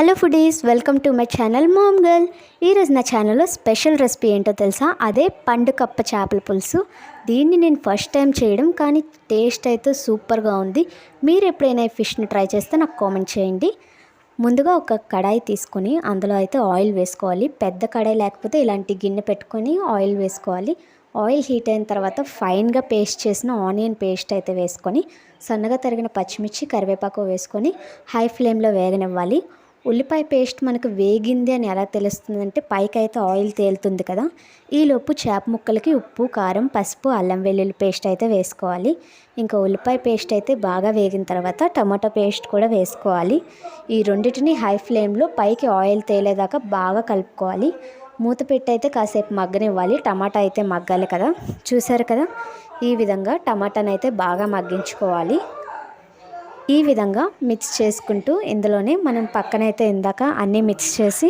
Hello foodies welcome to my channel mom girl. ఈరోజు నా ఛానల్లో స్పెషల్ రెసిపీ ఏంటో తెలుసా? అదే పండు కప్ప చేపల పులుసు. దీన్ని నేను ఫస్ట్ టైం చేయడం కానీ టేస్ట్ అయితే సూపర్గా ఉంది. మీరు ఎప్పుడైనా ఈ ఫిష్ని ట్రై చేస్తే నాకు కామెంట్ చేయండి. ముందుగా ఒక కడాయి తీసుకొని అందులో అయితే ఆయిల్ వేసుకోవాలి. పెద్ద కడాయి లేకపోతే ఇలాంటి గిన్నె పెట్టుకొని ఆయిల్ వేసుకోవాలి. ఆయిల్ హీట్ అయిన తర్వాత ఫైన్గా పేస్ట్ చేసిన ఆనియన్ పేస్ట్ అయితే వేసుకొని సన్నగా తరిగిన పచ్చిమిర్చి కరివేపాకు వేసుకొని హై ఫ్లేమ్లో వేగనివ్వాలి. ఉల్లిపాయ పేస్ట్ మనకు వేగింది అని ఎలా తెలుస్తుందంటే పైకి అయితే ఆయిల్ తేలుతుంది కదా. ఈలోపు చేప ముక్కలకి ఉప్పు కారం పసుపు అల్లం వెల్లుల్లి పేస్ట్ అయితే వేసుకోవాలి. ఇంకా ఉల్లిపాయ పేస్ట్ అయితే బాగా వేగిన తర్వాత టమాటా పేస్ట్ కూడా వేసుకోవాలి. ఈ రెండింటిని హై ఫ్లేమ్లో పైకి ఆయిల్ తేలేదాకా బాగా కలుపుకోవాలి. మూత పెట్టి అయితే కాసేపు మగ్గనివ్వాలి. టమాటా అయితే మగ్గాలి కదా. చూసారు కదా? ఈ విధంగా టమాటాని అయితే బాగా మగ్గించుకోవాలి. ఈ విధంగా మిక్స్ చేసుకుంటూ ఇందులోనే మనం పక్కనైతే ఇందాక అన్నీ మిక్స్ చేసి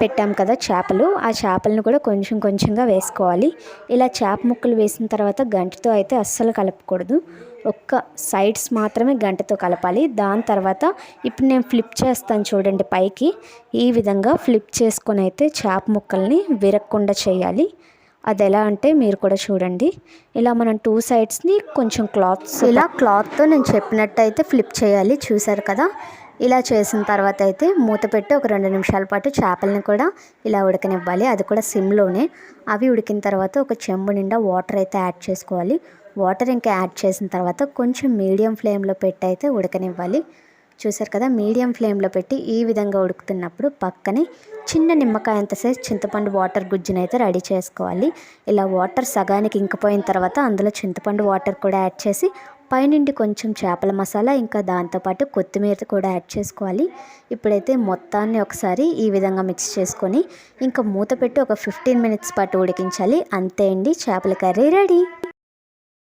పెట్టాం కదా చేపలు. ఆ చేపలను కూడా కొంచెం కొంచెంగా వేసుకోవాలి. ఇలా చేప ముక్కలు వేసిన తర్వాత గంటతో అయితే అస్సలు కలపకూడదు. ఒక్క సైడ్స్ మాత్రమే గంటతో కలపాలి. దాని తర్వాత ఇప్పుడు నేను ఫ్లిప్ చేస్తాను చూడండి పైకి. ఈ విధంగా ఫ్లిప్ చేసుకొని అయితే చేప ముక్కల్ని విరక్కుండా చేయాలి. అది ఎలా అంటే మీరు కూడా చూడండి. ఇలా మనం టూ సైడ్స్ని కొంచెం క్లాత్స్ ఇలా క్లాత్తో నేను చెప్పినట్టయితే ఫ్లిప్ చేయాలి చూసారు కదా? ఇలా చేసిన తర్వాత అయితే మూత పెట్టి ఒక రెండు నిమిషాల పాటు చేపలని కూడా ఇలా ఉడకనివ్వాలి. అది కూడా సిమ్లోనే అవి ఉడికిన తర్వాత ఒక చెంబు నిండా వాటర్ అయితే యాడ్ చేసుకోవాలి. వాటర్ ఇంకా యాడ్ చేసిన తర్వాత కొంచెం మీడియం ఫ్లేమ్లో పెట్టి అయితే ఉడకనివ్వాలి. చూసారు కదా మీడియం ఫ్లేమ్లో పెట్టి ఈ విధంగా ఉడుకుతున్నప్పుడు పక్కనే చిన్న నిమ్మకాయ అంత సైజ్ చింతపండు వాటర్ గుజ్జుని అయితే రెడీ చేసుకోవాలి. ఇలా వాటర్ సగానికి ఇంకిపోయిన తర్వాత అందులో చింతపండు వాటర్ కూడా యాడ్ చేసి పైనుండి కొంచెం చేపల మసాలా ఇంకా దాంతోపాటు కొత్తిమీర కూడా యాడ్ చేసుకోవాలి. ఇప్పుడైతే మొత్తాన్ని ఒకసారి ఈ విధంగా మిక్స్ చేసుకొని ఇంకా మూత పెట్టి ఒక ఫిఫ్టీన్ మినిట్స్ పాటు ఉడికించాలి. అంతే అండి చేపల కర్రీ రెడీ.